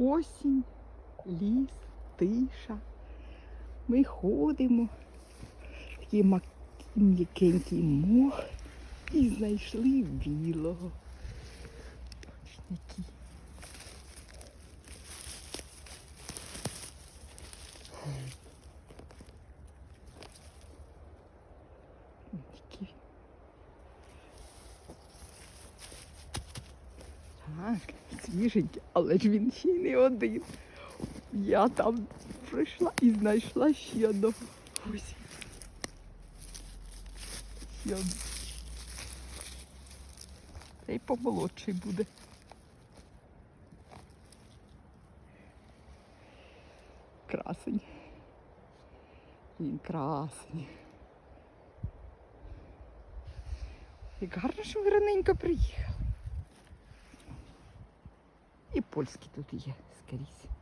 Осінь, ліс, тиша. Ми ходимо, такий м'якенький мох і знайшли білого. Бачите, який. Так, свіженький, але ж він ще й не один. Я там прийшла і знайшла ще одного. Ось. Ще один. Та й помолодший буде. Красень. Він красень. Як гарно, що ви раненько приїхали. Польські тут є скрізь.